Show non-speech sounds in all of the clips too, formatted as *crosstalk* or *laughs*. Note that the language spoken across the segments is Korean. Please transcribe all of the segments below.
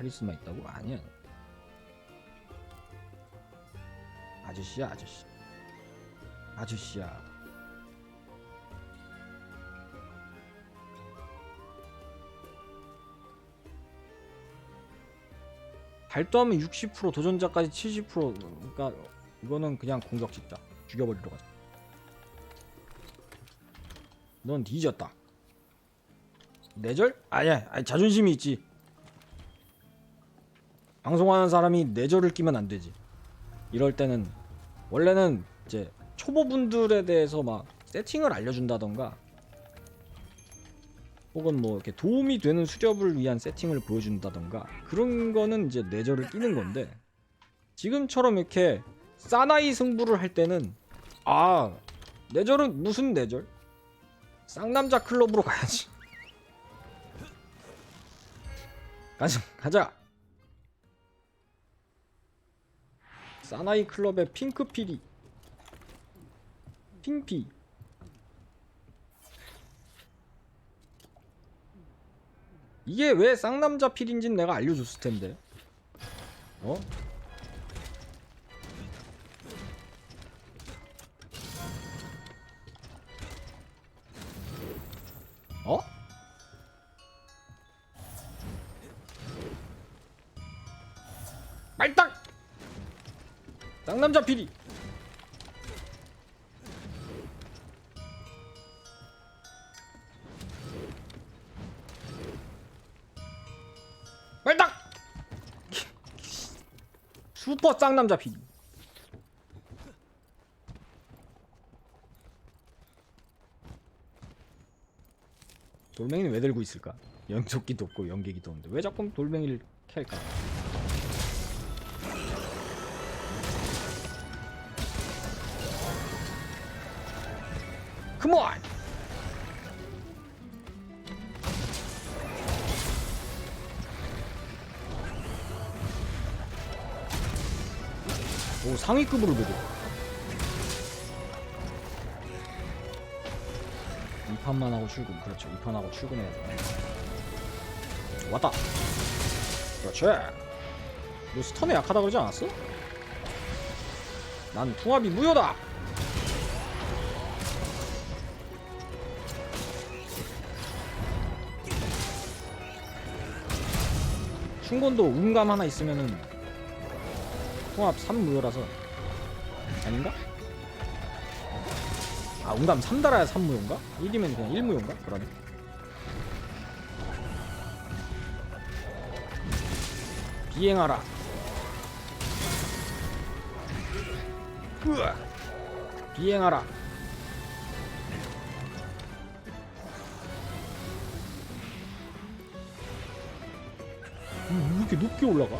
카리스마 있다고? 아니야. 아저씨야 아저씨. 아저씨야. 발도하면 60% 도전자까지 70% 그러니까 이거는 그냥 공격 직자 죽여버리러 가자. 넌 뒤졌다. 내절? 아니야, 아니, 자존심이 있지. 방송하는 사람이 내절을 끼면 안 되지. 이럴 때는 원래는 이제 초보분들에 대해서 막 세팅을 알려준다던가 혹은 뭐 이렇게 도움이 되는 수렵을 위한 세팅을 보여준다던가 그런 거는 이제 내절을 끼는 건데 지금처럼 이렇게 사나이 승부를 할 때는 아 내절은 무슨 내절? 쌍남자 클럽으로 가야지. 가자, 가자. 사나이 클럽의 핑크피리, 핑피. 이게 왜 쌍남자 필인진 내가 알려줬을 텐데. 어? 어? 말딱! 쌍남자 피리! 말딱! 슈퍼 쌍남자 피리 돌멩이는 왜 들고 있을까? 연속기도 없고 연계기도 없는데 왜 자꾸 돌멩이를 캘까? 컴온! 오 상위급으로 되죠. 이 판만 하고 출근 그렇죠. 이 판하고 출근해야 돼. 왔다. 그렇지. 너 스턴에 약하다 그러지 않았어? 난 궁합이 무효다. 충곤도 운감 하나 있으면은 통합 3무효라서 아닌가? 아 운감 3달아야 3무효인가? 1이면 그냥 1무효인가? 그러네 비행하라 으아! 비행하라 왜 이렇게 높게 올라가?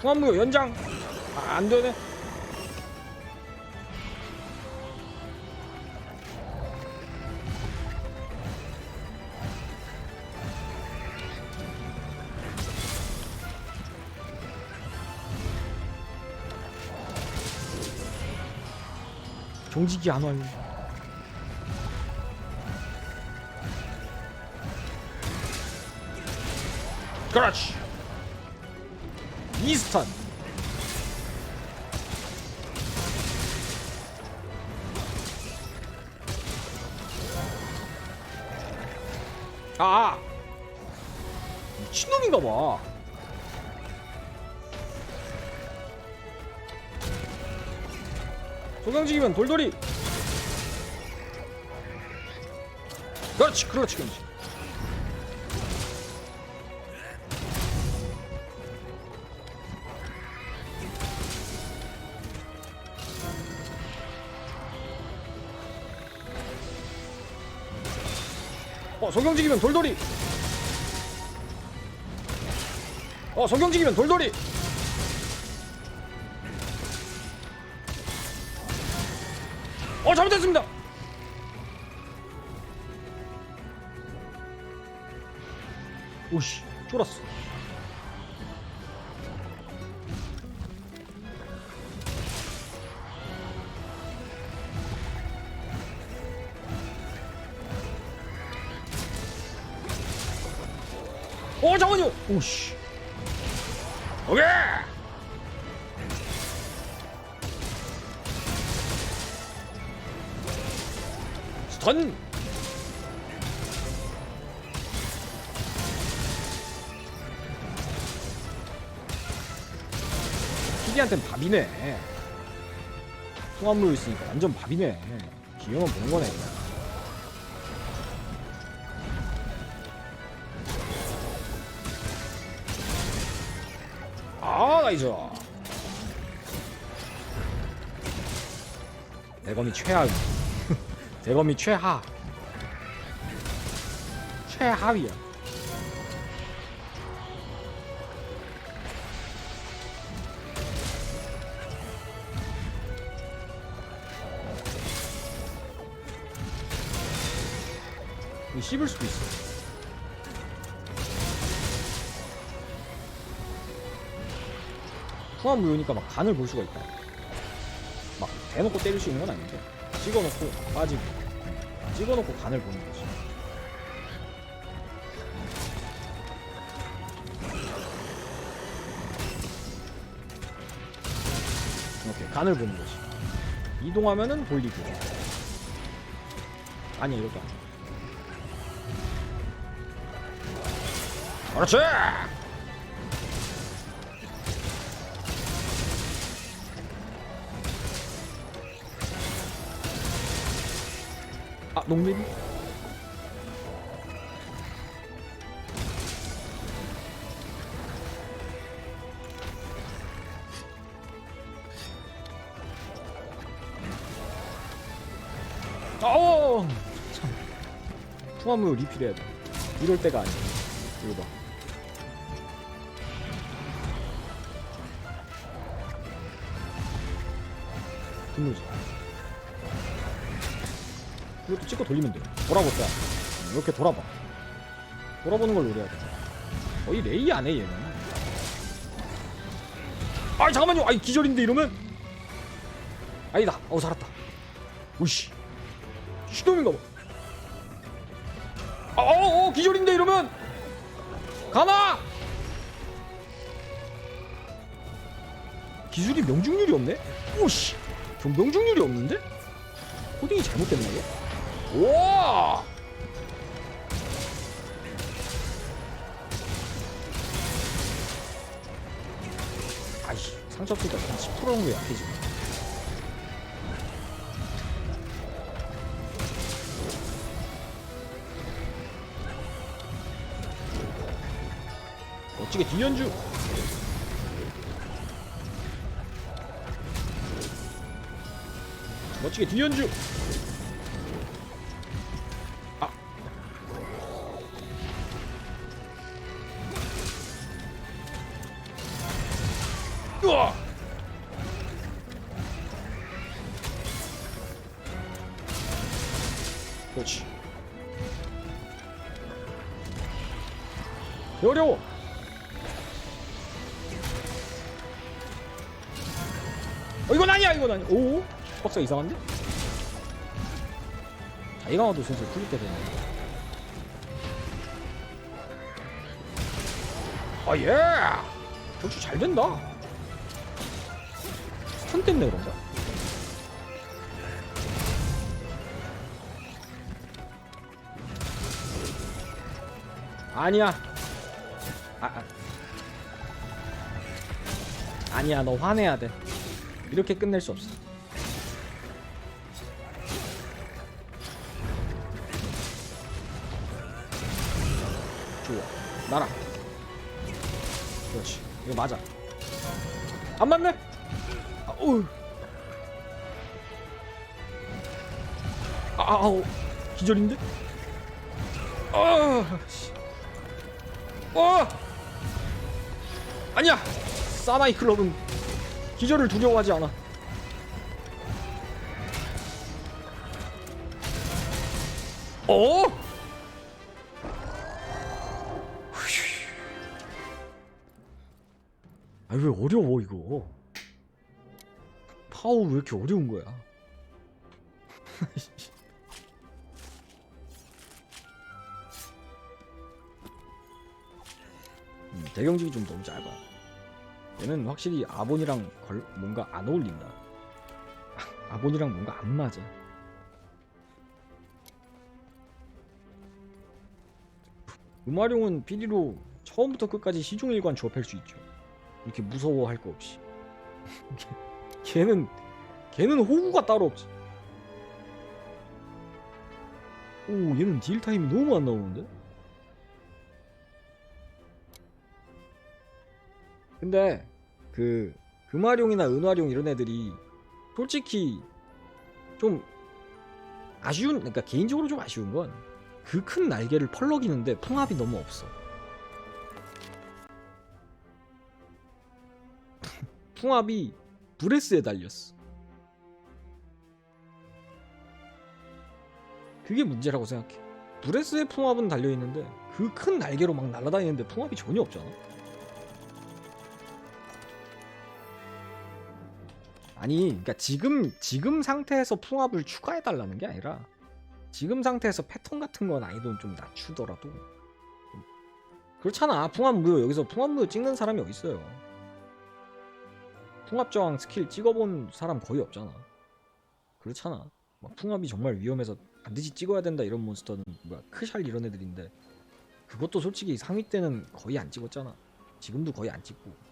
통합무효 연장 아, 안 되네 종직이 안 와요. 그렇지. 이스턴. 아. 미친놈인가 봐 소경직이면 돌돌이. 그렇지 그렇지 그렇지. 어 소경직이면 돌돌이. 어 소경직이면 돌돌이 어 잘못했습니다. 오씨 졸았어. 어 잠깐만요. 오씨. 오케이. 스턴 피디한텐 밥이네. 통합물 있으니까 완전 밥이네. 기회만 보는 거네. 아 나이스 대검이 최하 대검이 최하. 최하위야. 씹을 수도 있어. 후한 무효니까 막 간을 볼 수가 있다. 막 대놓고 때릴 수 있는 건 아닌데 찍어놓고 빠지고 찍어놓고 간을 보는 거지. 이렇게 간을 보는 거지. 이동하면은 돌리고. 아니 이것도 아니야. 그렇지. 아 농립이? 아오! 참. 통화물 리필해야 돼. 이럴 때가 아니야. 이거 봐. 분노지 이것도 찍고 돌리면 돼. 돌아보자. 이렇게 돌아봐. 돌아보는 걸 노려야 돼. 어, 이 레이 안 해, 얘는. 아이, 잠깐만요. 아이, 기절인데, 이러면? 아니다. 어, 살았다. 오씨. 시동인가 봐. 아, 어, 어, 기절인데, 이러면? 가나! 기술이 명중률이 없네? 오씨. 좀 명중률이 없는데? 코딩이 잘못됐나, 이거? 우와! 아이씨, 상처 피가 한10% 정도 약해지네. 멋지게 뒤연주! 멋지게 뒤연주! 어려워. 어, 이건 아니야, 이건 아니야. 오, 박사 이상한데? 자이강화도 슬슬 풀릴 때 되네. 아 예! 역시 잘 된다. 스턴 때문에 그런가? 아니야. 아, 아. 아니야, 너 화내야 돼. 이렇게 끝낼 수 없어. 좋아. 날아. 그렇지. 이거 맞아. 안 맞네? 아, 어우. 아, 아, 아우. 기절인데? 아, 씨. 어! 아니야! 사나이 클럽은 기절을 두려워하지 않아. 어? 아왜 어려워 이거? 파워 왜 이렇게 어려운 거야? *laughs* 대경직이 좀 너무 짧아. 얘는 확실히 아본이랑 걸, 뭔가 안 어울린다. 아본이랑 뭔가 안 맞아. 음화룡은 피리로 처음부터 끝까지 시종일관 조합할 수 있죠. 이렇게 무서워할 거 없이. *laughs* 걔는 걔는 호구가 따로 없지. 오 얘는 딜 타임이 너무 안 나오는데? 근데 그 금화룡이나 은화룡 이런 애들이 솔직히 좀 아쉬운 그러니까 개인적으로 좀 아쉬운 건 그 큰 날개를 펄럭이는데 풍합이 너무 없어. *laughs* 풍합이 브레스에 달렸어. 그게 문제라고 생각해. 브레스의 풍합은 달려 있는데 그 큰 날개로 막 날아다니는데 풍합이 전혀 없잖아. 아니, 그러니까 지금 지금 상태에서 풍합을 추가해 달라는 게 아니라 지금 상태에서 패턴 같은 건 아니든 좀 낮추더라도 좀 그렇잖아. 풍합 무효 여기서 풍합 무효 찍는 사람이 어디 있어요? 풍합 저항 스킬 찍어본 사람 거의 없잖아. 그렇잖아. 막 풍합이 정말 위험해서 반드시 찍어야 된다 이런 몬스터는 뭐야 크샬 이런 애들인데 그것도 솔직히 상위 때는 거의 안 찍었잖아. 지금도 거의 안 찍고